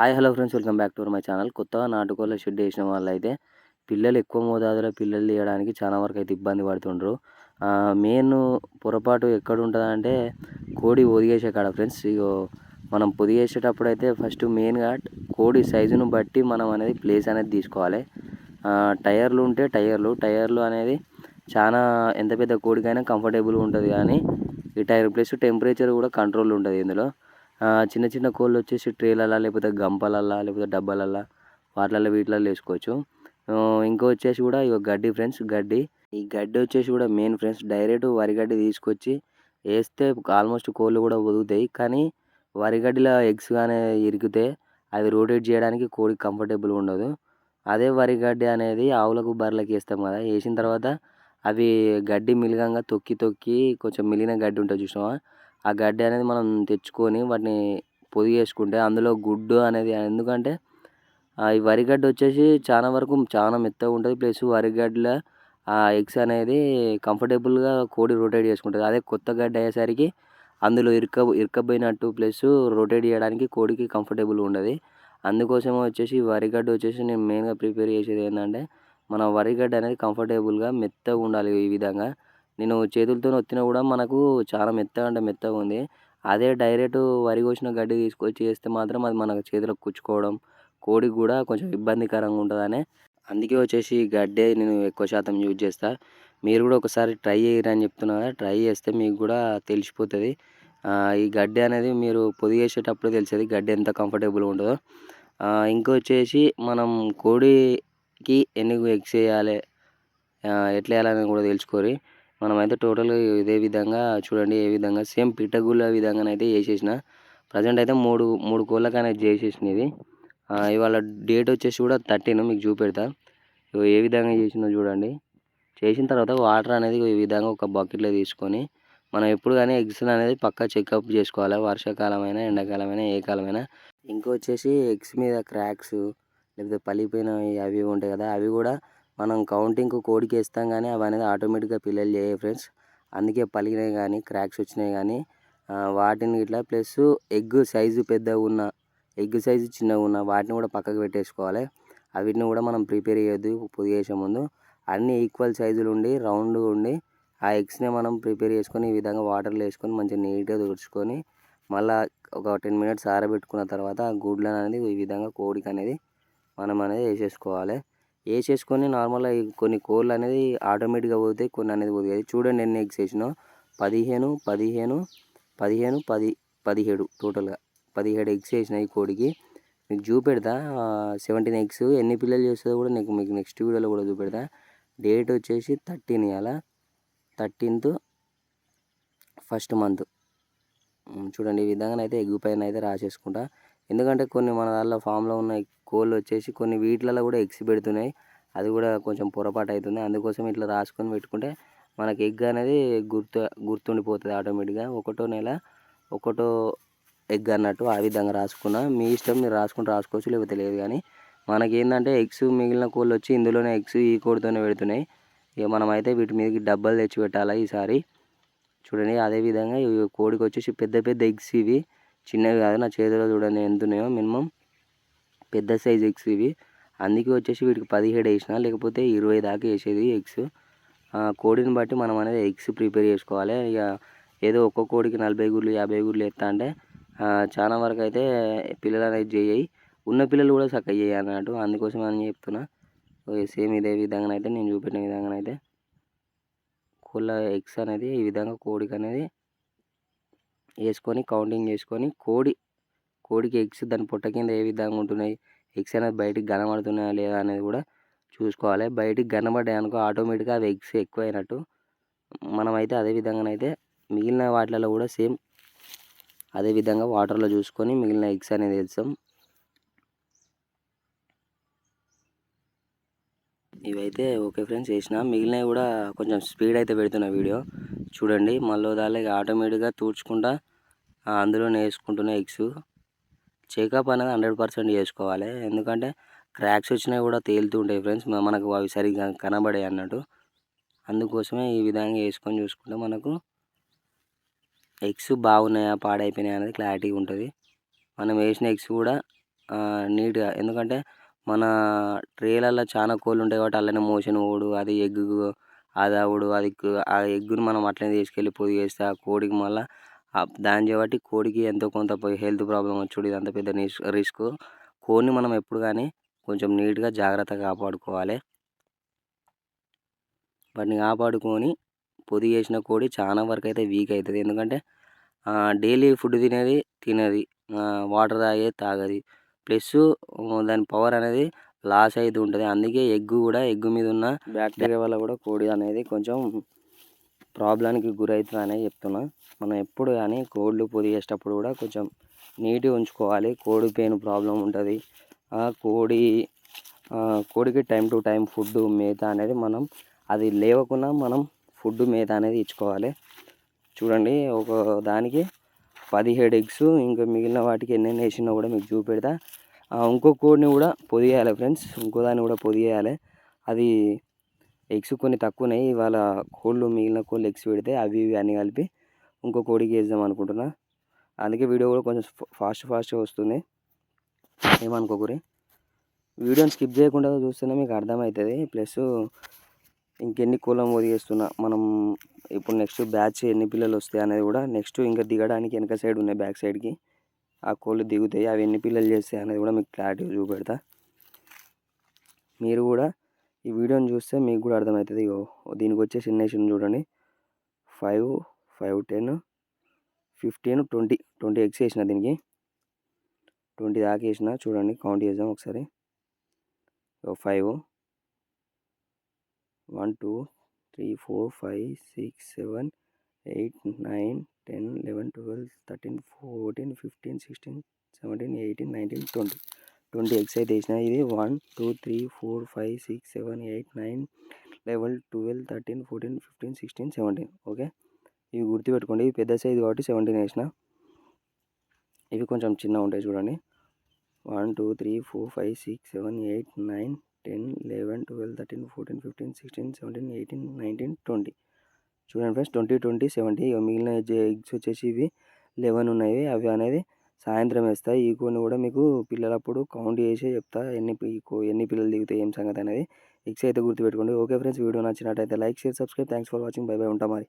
Hi hello friends welcome back to my channel. కొత్తగా నాటుకోళ్ళ shed వేసిన వాళ్ళు అయితే పిల్లలు ఎక్కువ మోతాదులో పిల్లలు తీయడానికి చాలా వరకు అయితే ఇబ్బంది పడుతుండ్రు. మెయిన్ పొరపాటు ఎక్కడ ఉంటుందంటే కోడి ఒదిగేసే కాడ ఫ్రెండ్స్. ఇగో మనం పొదిగేసేటప్పుడు అయితే ఫస్ట్ మెయిన్గా కోడి సైజును బట్టి మనం అనేది ప్లేస్ అనేది తీసుకోవాలి. టైర్లు ఉంటే టైర్లు టైర్లు అనేది చాలా ఎంత పెద్ద కోడికైనా కంఫర్టబుల్ ఉంటుంది కానీ ఈ టైర్ ప్లస్ టెంపరేచర్ కూడా కంట్రోల్ ఉంటుంది ఇందులో. చిన్న చిన్న కోళ్ళు వచ్చేసి ట్రేలల్లో లేకపోతే గంపలల్లో లేకపోతే డబ్బాలల్లో వాటిలలో వీటిలలో వేసుకోవచ్చు. ఇంకో వచ్చేసి కూడా ఇక గడ్డి ఫ్రెండ్స్ గడ్డి. ఈ గడ్డి వచ్చేసి కూడా మెయిన్ ఫ్రెండ్స్ డైరెక్ట్ వరి గడ్డి తీసుకొచ్చి వేస్తే ఆల్మోస్ట్ కోళ్ళు కూడా వదుగుతాయి కానీ వరి గడ్డిలో ఎగ్స్ కానీ ఇరికితే అవి రోటేట్ చేయడానికి కోడి కంఫర్టబుల్ ఉండదు. అదే వరి గడ్డి అనేది ఆవులకు బర్రెలకు వేస్తాం కదా వేసిన తర్వాత అవి గడ్డి మిలగంగా తొక్కి తొక్కి కొంచెం మిలిగిన గడ్డి ఉంటుంది చూసినావా? ఆ గడ్డి అనేది మనం తెచ్చుకొని వాటిని పొది చేసుకుంటే అందులో గుడ్డు అనేది ఎందుకంటే ఈ వరిగడ్డి వచ్చేసి చాలా వరకు చాలా మెత్తగా ఉంటుంది. ప్లస్ వరిగడ్డలో ఆ ఎగ్స్ అనేది కంఫర్టబుల్గా కోడి రొటేట్ చేసుకుంటుంది. అదే కొత్త గడ్డి అయ్యేసరికి అందులో ఇరుక ఇరుకపోయినట్టు ప్లస్ రొటేట్ చేయడానికి కోడికి కంఫర్టబుల్ ఉండదు. అందుకోసం వచ్చేసి వరిగడ్డ వచ్చేసి నేను మెయిన్గా ప్రిపేర్ చేసేది ఏంటంటే మన వరిగడ్డ అనేది కంఫర్టబుల్గా మెత్తగా ఉండాలి ఈ విధంగా. నేను చేతులతో ఒత్తినా కూడా మనకు చాలా మెత్తగా అంటే మెత్తగా ఉంది. అదే డైరెక్ట్ వరి కోసిన గడ్డి తీసుకొచ్చి వేస్తే మాత్రం అది మన చేతులకు కుచ్చుకోవడం కోడికి కూడా కొంచెం ఇబ్బందికరంగా ఉంటుందని. అందుకే వచ్చేసి గడ్డే నేను ఎక్కువ శాతం యూజ్ చేస్తాను మీరు కూడా ఒకసారి ట్రై చేయరని చెప్తున్నా కదా ట్రై చేస్తే మీకు కూడా తెలిసిపోతుంది. ఈ గడ్డి అనేది మీరు పొది చేసేటప్పుడు తెలిసేది గడ్డి ఎంత కంఫర్టబుల్ ఉంటుందో. ఇంకొచ్చేసి మనం కోడికి ఎన్ని ఎగ్స్ వేయాలి ఎట్లా వేయాలని కూడా తెలుసుకోరి. మనమైతే టోటల్గా ఇదే విధంగా చూడండి ఏ విధంగా సేమ్ పిట్టగుళ్ళ విధంగానైతే వేసేసిన ప్రజెంట్ అయితే మూడు మూడు కోళ్ళకి అనేది చేసేసిన ఇది. ఇవాళ డేట్ వచ్చేసి కూడా థర్టీన్ మీకు చూపెడతా. ఏ విధంగా చేసినా చూడండి. చేసిన తర్వాత వాటర్ అనేది ఈ విధంగా ఒక బకెట్లో తీసుకొని మనం ఎప్పుడు కానీ ఎగ్స్ అనేది పక్కా చెకప్ చేసుకోవాలి. వర్షాకాలమైనా ఎండాకాలమైనా ఏ కాలమైనా. ఇంకొచ్చేసి ఎగ్స్ మీద క్రాక్స్ లేకపోతే పలిపోయినవి అవి ఉంటాయి కదా అవి కూడా మనం కౌంటింగ్ కోడికి వేస్తాం కానీ అవి అనేది ఆటోమేటిక్గా పిల్లలు చేయవు ఫ్రెండ్స్ అందుకే పలిగినాయి కానీ క్రాక్స్ వచ్చినాయి కానీ వాటిని ఇట్లా ప్లస్ ఎగ్ సైజు పెద్దగా ఉన్న ఎగ్ సైజు చిన్నగా ఉన్న వాటిని కూడా పక్కకు పెట్టేసుకోవాలి. అవిటిని కూడా మనం ప్రిపేర్ చేయొద్దు పొది చేసే ముందు. అన్నీ ఈక్వల్ సైజులు ఉండి రౌండ్ ఉండి ఆ ఎగ్స్ని మనం ప్రిపేర్ చేసుకొని ఈ విధంగా వాటర్లో వేసుకొని మంచిగా నీట్గా తుడుచుకొని మళ్ళీ ఒక టెన్ మినిట్స్ ఆరబెట్టుకున్న తర్వాత ఆ గుడ్లను అనేది ఈ విధంగా కోడికి అనేది మనం అనేది వేసేసుకోవాలి. వేసేసుకొని నార్మల్గా కొన్ని కోళ్ళు అనేది ఆటోమేటిక్గా పోతాయి కొన్ని అనేది పోతాయి. చూడండి ఎన్ని ఎగ్స్ వేసినావు పదిహేను పదిహేను పదిహేను పది పదిహేడు టోటల్గా. పదిహేడు ఎగ్స్ వేసినాయి కోడికి. మీకు చూపెడతా సెవెంటీన్ ఎగ్స్ ఎన్ని పిల్లలు చేస్తుందో కూడా నీకు మీకు నెక్స్ట్ వీడియోలో కూడా చూపెడతా. డేట్ వచ్చేసి థర్టీన్ ఇవాళ థర్టీన్త్ ఫస్ట్ మంత్. చూడండి ఈ విధంగా అయితే ఎగ్ పైన అయితే రాసేసుకుంటా. ఎందుకంటే కొన్ని మన దానిలో ఫామ్లో ఉన్న కోళ్ళు వచ్చేసి కొన్ని వీటిలలో కూడా ఎగ్స్ పెడుతున్నాయి. అది కూడా కొంచెం పొరపాటు అవుతుంది. అందుకోసం ఇట్లా రాసుకొని పెట్టుకుంటే మనకి ఎగ్ అనేది గుర్తు గుర్తుండిపోతుంది ఆటోమేటిక్గా. ఒకటో నెల ఒకటో ఎగ్ అన్నట్టు ఆ విధంగా రాసుకున్నా. మీ ఇష్టం మీరు రాసుకుంటే రాసుకోవచ్చు లేకపోతే లేదు కానీ మనకి ఏంటంటే ఎగ్స్ మిగిలిన కోళ్ళు వచ్చి ఇందులోనే ఎగ్స్ ఈ కోడితోనే పెడుతున్నాయి. ఇక మనం అయితే వీటి మీదకి డబ్బలు తెచ్చి పెట్టాలి ఈసారి. చూడండి అదేవిధంగా కోడికి వచ్చేసి పెద్ద పెద్ద ఎగ్స్ ఇవి. చిన్నవి కాదు నా చేతిలో చూడండి ఎంత ఉన్నాయో మినిమం పెద్ద సైజ్ ఎగ్స్ ఇవి. అందుకే వచ్చేసి వీటికి పదిహేడు వేసిన లేకపోతే ఇరవై దాకా వేసేది ఎగ్స్ కోడిని బట్టి మనం అనేది ఎగ్స్ ప్రిపేర్ చేసుకోవాలి. ఇక ఏదో ఒక్క కోడికి నలభై గుడ్లు యాభై గుడ్లు ఎత్తా అంటే చాలా వరకు అయితే పిల్లలు అనేది చేయి ఉన్న పిల్లలు కూడా చక్కగా చేయాలి అన్నట్టు. అందుకోసం అని చెప్తున్నా. సేమ్ ఇదే విధంగా అయితే నేను చూపెట్టిన విధంగా అయితే. కోళ్ళ ఎగ్స్ అనేది ఈ విధంగా కోడికి అనేది వేసుకొని కౌంటింగ్ చేసుకొని కోడి కోడికి ఎగ్స్ దాని పొట్ట కింద ఏ విధంగా ఉంటున్నాయి ఎగ్స్ అనేది బయటికి కనబడుతున్నాయా లేదా అనేది కూడా చూసుకోవాలి. బయటికి కనబడ్డాయి అనుకో ఆటోమేటిక్గా అవి ఎగ్స్ ఎక్కువ అయినట్టు మనమైతే అదే విధంగానైతే మిగిలిన వాటిలలో కూడా సేమ్ అదే విధంగా వాటర్లో చూసుకొని మిగిలిన ఎగ్స్ అనేది వేస్తాం. ఇవైతే ఓకే ఫ్రెండ్స్ వేసిన. మిగిలినవి కూడా కొంచెం స్పీడ్ అయితే పెడుతున్నా వీడియో. చూడండి మళ్ళీ దాని ఆటోమేటిక్గా తూడ్చుకుంటా అందులోనే వేసుకుంటున్న ఎగ్స్. చెకప్ అనేది హండ్రెడ్ పర్సెంట్ చేసుకోవాలి. ఎందుకంటే క్రాక్స్ వచ్చినాయి కూడా తేలుతూ ఉంటాయి ఫ్రెండ్స్. మనకు అవి సరిగ్గా కనబడే అన్నట్టు. అందుకోసమే ఈ విధంగా వేసుకొని చూసుకుంటే మనకు ఎగ్స్ బాగున్నాయా పాడైపోయినాయా అనేది క్లారిటీ ఉంటుంది. మనం వేసిన ఎగ్స్ కూడా నీట్గా ఎందుకంటే మన ట్రేలలో చాలా కోళ్ళు ఉంటాయి కాబట్టి అలానే మోషన్ పోడు అది ఎగ్ అది అవుడు అది ఆ ఎగ్గును మనం అట్లనే తీసుకెళ్ళి పొది చేస్తే ఆ కోడికి మళ్ళీ దాన్ని చేయబట్టి కోడికి ఎంతో కొంత హెల్త్ ప్రాబ్లం వచ్చుడు అంత పెద్ద రిస్క్. కోడిని మనం ఎప్పుడు కానీ కొంచెం నీట్గా జాగ్రత్తగా కాపాడుకోవాలి. వాటిని కాపాడుకొని పొది చేసిన కోడి చాలా వరకు అయితే వీక్ అవుతుంది ఎందుకంటే డైలీ ఫుడ్ తినేది తినది. వాటర్ తాగేది తాగది. ప్లస్ దాని పవర్ అనేది లాస్ అవుతూ ఉంటుంది. అందుకే ఎగ్గు కూడా ఎగ్ మీద ఉన్న బ్యాక్టీరియా వల్ల కూడా కోడి అనేది కొంచెం ప్రాబ్లానికి గురవుతుందనే చెప్తున్నా. మనం ఎప్పుడు కానీ కోళ్ళు పొది చేసేటప్పుడు కూడా కొంచెం నీట్గా ఉంచుకోవాలి. కోడి పెయిన్ ప్రాబ్లం ఉంటుంది. కోడి కోడికి టైం టు టైం ఫుడ్ మేత అనేది మనం అది లేవకుండా మనం ఫుడ్ మేత అనేది ఇచ్చుకోవాలి. చూడండి ఒక దానికి పదిహేడు ఎగ్స్ ఇంకా మిగిలిన వాటికి ఎన్నెన్ని వేసినా కూడా మీకు చూపెడతా. ఇంకో కోడిని కూడా పొదిగేయాలి ఫ్రెండ్స్. ఇంకో దాన్ని కూడా పొదిగేయాలి. అది ఎగ్స్ కొన్ని తక్కువ ఉన్నాయి ఇవాళ కోళ్ళు మిగిలిన కోళ్ళు ఎగ్స్ పెడితే అవి ఇవి అన్నీ కలిపి ఇంకో కోడికి వేద్దాం అనుకుంటున్నా. అందుకే వీడియో కూడా కొంచెం ఫాస్ట్ ఫాస్ట్గా వస్తుంది. ఏమనుకోకూరి వీడియోని స్కిప్ చేయకుండా చూస్తేనే మీకు అర్థమవుతుంది. ప్లస్ ఇంకెన్ని కోళ్ళం పొదిగేస్తున్నా మనం ఇప్పుడు నెక్స్ట్ బ్యాచ్ ఎన్ని పిల్లలు వస్తాయి అనేది కూడా నెక్స్ట్ ఇంకా దిగడానికి వెనక సైడ్ ఉన్నాయి బ్యాక్ సైడ్కి. ఆ కోళ్ళు దిగుతాయి. అవి ఎన్ని పిల్లలు చేస్తాయి అనేది కూడా మీకు క్లారిటీ చూపెడతా. మీరు కూడా ఈ వీడియోని చూస్తే మీకు కూడా అర్థమవుతుంది. దీనికి వచ్చే సిన్నేషన్ చూడండి. Five five ten fifteen twenty twenty eggs వేసిన దీనికి. ట్వంటీ దాకా వేసిన చూడండి కౌంట్ చేద్దాం ఒకసారి. Five one two three four five six seven eight nine ten eleven twelve thirteen fourteen fifteen sixteen seventeen eighteen nineteen twenty. Twenty eggs అయితే వేసిన ఇది one two three four five six seven eight nine eleven twelve thirteen fourteen fifteen sixteen seventeen okay? ఇవి గుర్తుపెట్టుకోండి ఇవి పెద్ద size కాబట్టి seventeen వేసిన. ఇవి కొంచెం చిన్న ఉంటాయి చూడండి. One two three four five six seven eight nine ten eleven twelve thirteen fourteen fifteen sixteen seventeen eighteen nineteen twenty. చూడండి ఫ్రెండ్స్ ట్వంటీ ట్వంటీ సెవెంటీ. మిగిలిన ఎగ్స్ వచ్చేసి ఇవి లెవెన్ ఉన్నాయి. అవి అనేది సాయంత్రం వేస్తాయి ఈ కొన్ని కూడా మీకు పిల్లలప్పుడు కౌంట్ చేసి చెప్తా. ఎన్ని ఎన్ని పిల్లలు దిగుతాయి ఏం సంగతి అనేది ఎక్స్ అయితే గుర్తుపెట్టుకోండి. ఓకే ఫ్రెండ్స్ వీడియో నచ్చినట్టయితే like share subscribe. Thanks for watching. Bye bye ఉంటా మరి.